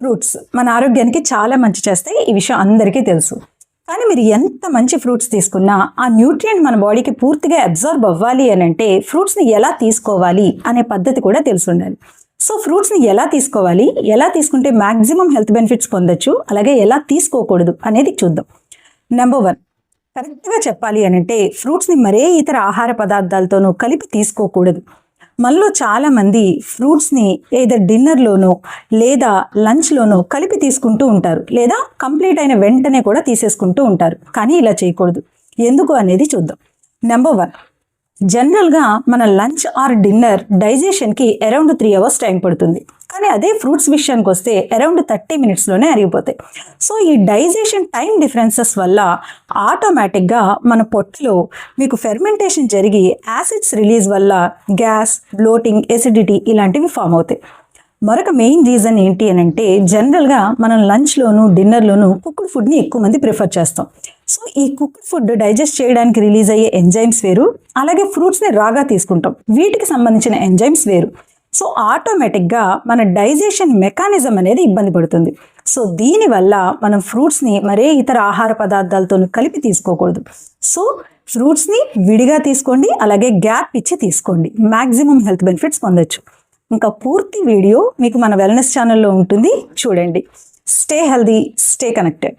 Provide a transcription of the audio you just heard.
Fruits మన ఆరోగ్యానికి చాలా మంచి చేస్తాయి ఈ విషయం అందరికీ తెలుసు. కానీ మీరు ఎంత మంచి ఫ్రూట్స్ తీసుకున్నా ఆ న్యూట్రియంట్ మన బాడీకి పూర్తిగా అబ్జర్బ్ అవ్వాలి అని అంటే ఫ్రూట్స్ని ఎలా తీసుకోవాలి అనే పద్ధతి కూడా తెలిసి ఉండాలి. సో ఫ్రూట్స్ని ఎలా తీసుకోవాలి ఎలా తీసుకుంటే మ్యాక్సిమం హెల్త్ బెనిఫిట్స్ పొందొచ్చు అలాగే ఎలా తీసుకోకూడదు అనేది చూద్దాం. నెంబర్ వన్ కరెక్ట్గా చెప్పాలి అని అంటే ఫ్రూట్స్ని మరే ఇతర ఆహార పదార్థాలతోనూ కలిపి తీసుకోకూడదు. మనలో చాలామంది ఫ్రూట్స్ని ఏదో డిన్నర్లోనో లేదా లంచ్లోనో కలిపి తీసుకుంటూ ఉంటారు లేదా కంప్లీట్ అయిన వెంటనే కూడా తీసేసుకుంటూ ఉంటారు. కానీ ఇలా చేయకూడదు. ఎందుకు అనేది చూద్దాం. నెంబర్ వన్ జనరల్గా మన లంచ్ ఆర్ డిన్నర్ డైజెషన్కి అరౌండ్ త్రీ అవర్స్ టైం పడుతుంది. కానీ అదే ఫ్రూట్స్ విషయానికి వస్తే అరౌండ్ థర్టీ మినిట్స్లోనే అరిగిపోతాయి. సో ఈ డైజెషన్ టైం డిఫరెన్సెస్ వల్ల ఆటోమేటిక్గా మన పొట్టలో మీకు ఫెర్మెంటేషన్ జరిగి యాసిడ్స్ రిలీజ్ వల్ల గ్యాస్ బ్లోటింగ్ ఎసిడిటీ ఇలాంటివి ఫామ్ అవుతాయి. మరొక మెయిన్ రీజన్ ఏంటి అని అంటే జనరల్గా మనం లంచ్లోను డిన్నర్లోను కుక్డ్ ఫుడ్ని ఎక్కువ మంది ప్రిఫర్ చేస్తాం. సో ఈ కుక్డ్ ఫుడ్ డైజెస్ట్ చేయడానికి రిలీజ్ అయ్యే ఎంజైమ్స్ వేరు అలాగే ఫ్రూట్స్ని రాగా తీసుకుంటాం. వీటికి సంబంధించిన ఎంజైమ్స్ వేరు. సో ఆటోమేటిక్గా మన డైజెషన్ మెకానిజం అనేది ఇబ్బంది పడుతుంది. సో దీనివల్ల మనం ఫ్రూట్స్ని మరే ఇతర ఆహార పదార్థాలతో కలిపి తీసుకోకూడదు. సో ఫ్రూట్స్ని విడిగా తీసుకోండి అలాగే గ్యాప్ ఇచ్చి తీసుకోండి. మ్యాక్సిమం హెల్త్ బెనిఫిట్స్ పొందొచ్చు. ఇంకా పూర్తి వీడియో మీకు మన వెల్నెస్ ఛానల్లో ఉంటుంది. చూడండి. Stay healthy stay connected.